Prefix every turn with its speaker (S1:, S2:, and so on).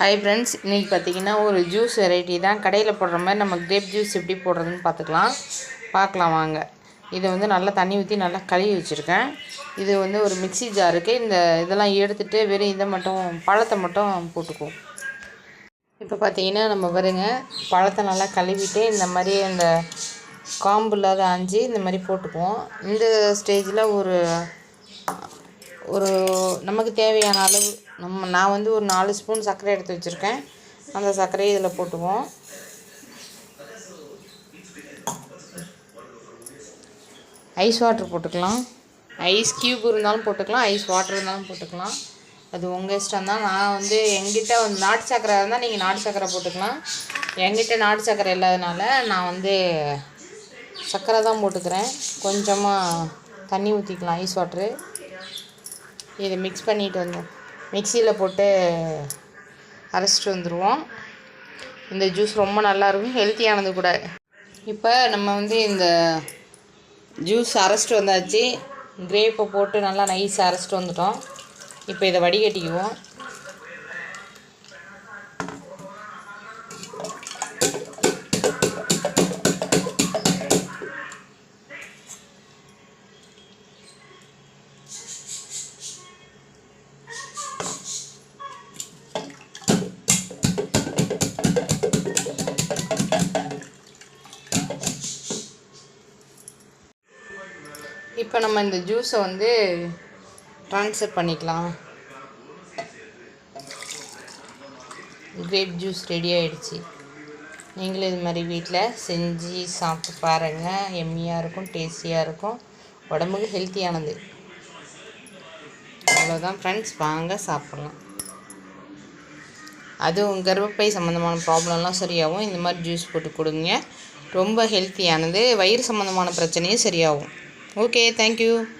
S1: Hi friends இன்றைக்கி பார்த்தீங்கன்னா ஒரு ஜூஸ் வெரைட்டி தான். கடையில் போடுற மாதிரி நம்ம கிரேப் ஜூஸ் எப்படி போடுறதுன்னு பார்த்துக்கலாம். பார்க்கலாம் வாங்க. இதை வந்து நல்லா தண்ணி ஊற்றி நல்லா கழுவி வச்சுருக்கேன். இது வந்து ஒரு மிக்ஸி ஜாருக்கு இந்த இதெல்லாம் எடுத்துகிட்டு வெறும் இதை மட்டும் பழத்தை மட்டும் போட்டுக்குவோம். இப்போ பார்த்தீங்கன்னா நம்ம பாருங்க பழத்தை நல்லா கழுவிட்டு இந்த மாதிரி இந்த காம்பு இல்லாத ஆஞ்சி இந்த மாதிரி போட்டுக்குவோம். இந்த ஸ்டேஜில் ஒரு ஒரு நமக்கு தேவையான அளவு நம்ம நான் வந்து ஒரு நாலு ஸ்பூன் சர்க்கரை எடுத்து வச்சுருக்கேன். அந்த சர்க்கரையை இதில் போட்டுவோம். ஐஸ் வாட்டர் போட்டுக்கலாம். ஐஸ் க்யூப் இருந்தாலும் போட்டுக்கலாம் ஐஸ் வாட்டர் இருந்தாலும் போட்டுக்கலாம். அது உங்கள் இஷ்டம் தான். நான் வந்து எங்கிட்ட வந்து நாட்டு சக்கரை இருந்தால் நீங்கள் நாட்டு சக்கரை போட்டுக்கலாம். என்கிட்ட நாட்டு சக்கரை இல்லாதனால நான் வந்து சர்க்கரை தான் போட்டுக்கிறேன். கொஞ்சமாக தண்ணி ஊற்றிக்கலாம் ஐஸ் வாட்ரு இதை மிக்ஸ் பண்ணிட்டு வந்தேன் மிக்சியில் போட்டு அரைச்சிட்டு வந்துடுவோம் இந்த ஜூஸ் ரொம்ப நல்லாயிருக்கும் ஹெல்த்தியானது கூட. இப்போ நம்ம வந்து இந்த ஜூஸ் அரைச்சிட்டு வந்தாச்சு. கிரேப்பை போட்டு நல்லா நைஸ் அரைச்சிட்டு வந்துட்டோம். இப்போ இதை வடிகட்டிக்குவோம். இப்போ நம்ம இந்த ஜூஸை வந்து ட்ரான்ஸ்ஃபர் பண்ணிக்கலாம். கிரேப் ஜூஸ் ரெடி ஆகிடுச்சி நீங்களும் இது மாதிரி வீட்டில் செஞ்சு சாப்பிட்டு பாருங்கள் எம்மியாக இருக்கும் டேஸ்டியாக இருக்கும். உடம்புக்கு ஹெல்த்தியானது அவ்வளோதான் ஃப்ரெண்ட்ஸ் வாங்க சாப்பிட்லாம். அதுவும் கர்ப்பப்பை சம்மந்தமான ப்ராப்ளம்லாம் சரியாகும். இந்த மாதிரி ஜூஸ் போட்டு கொடுங்க. ரொம்ப ஹெல்த்தியானது வயிறு சம்மந்தமான பிரச்சனையும் சரியாகும். okay thank you.